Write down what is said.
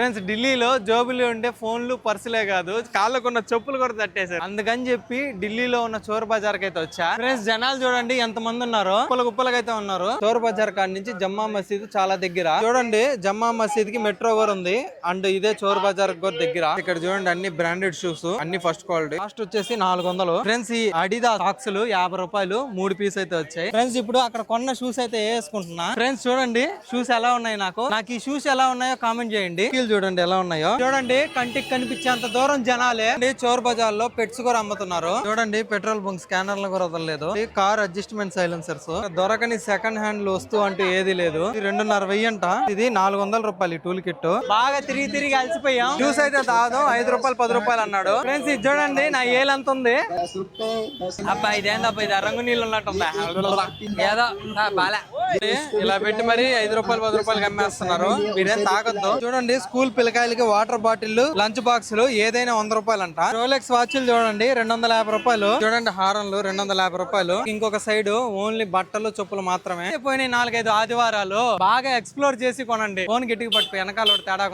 Friends ఢిల్లీలో జోబులు ఉండే ఫోన్లు పర్సులే కాదు కాళ్ళకున్న చెప్పులు కూడా తట్టేశారు. అందుకని చెప్పి ఢిల్లీలో ఉన్న చోర్ బజార్కి అయితే వచ్చా. ఫ్రెండ్స్ జనాలు చూడండి ఎంత మంది ఉన్నారు. కుప్పల కుప్పలుగా అయితే ఉన్నారు. చోర్ బజార్ కాడ నుంచి జమ్మా మసీద్ చాలా దగ్గర. చూడండి జమ్మా మసీద్కి మెట్రో కూడా ఉంది. అండ్ ఇదే చోర్ బజార్ కూడా దగ్గర. ఇక్కడ చూడండి అన్ని బ్రాండెడ్ షూస్ అన్ని ఫస్ట్ క్వాలిటీ. కాస్ట్ వచ్చేసి నాలుగు వందలు. ఫ్రెండ్స్ ఈ అడిదా సాక్స్ యాభై రూపాయలు మూడు పీస్ అయితే వచ్చాయి. ఫ్రెండ్స్ ఇప్పుడు అక్కడ కొన్న షూస్ అయితే వేసుకుంటున్నా. ఫ్రెండ్స్ చూడండి షూస్ ఎలా ఉన్నాయి నాకు? నాకు ఈ షూస్ ఎలా ఉన్నాయో కామెంట్ చేయండి. చూడండి ఎలా ఉన్నాయో. చూడండి కంటికి కనిపించేంత దూరం జనాలే. చోర్ బజార్లో పెట్స్ కూడా అమ్ముతున్నారు. చూడండి పెట్రోల్ బంక్ స్కానర్లు కూడా వదలలేదు. ఈ కార్ అడ్జస్ట్మెంట్ సైలెన్సర్స్. దొరకని సెకండ్ హ్యాండ్ వస్తువు అంటూ ఏది లేదు. రెండున్నర వెయ్యి అంట. ఇది నాలుగు వందల రూపాయలు ఈ టూల్ కిట్ బాగా తిరిగి తిరిగి అలసిపోయాం. జ్యూస్ అయితే దాదాపు ఐదు రూపాయలు పది రూపాయలు అన్నాడు. ఫ్రెండ్స్ ఇది చూడండి నా ఏలు ఎంత ఉంది? అబ్బా ఇదేందబ్బా ఇది రంగు నీళ్ళు ఉన్నట్టుందా? ఏదో బాలే. ఇలా పెట్టి మరి ఐదు రూపాయలు పది రూపాయలకి అమ్మేస్తున్నారు. మీరేం తాగొద్దు. చూడండి స్కూల్ స్కూల్ పిల్లకాయలకి వాటర్ బాటిల్ లంచ్ బాక్సులు ఏదైనా వంద రూపాయలు అంట రోలెక్స్ వాచ్లు చూడండి రెండు వందల యాభై రూపాయలు. చూడండి హారన్లు రెండు వందల యాభై రూపాయలు. ఇంకొక సైడ్ ఓన్లీ బట్టలు చెప్పులు మాత్రమే. పోయిన నాలుగైదు ఆదివారాలు. బాగా ఎక్స్ప్లోర్ చేసి కొనండి. ఫోన్ గిట్టుకు పట్టుకు వెనకాల తేడా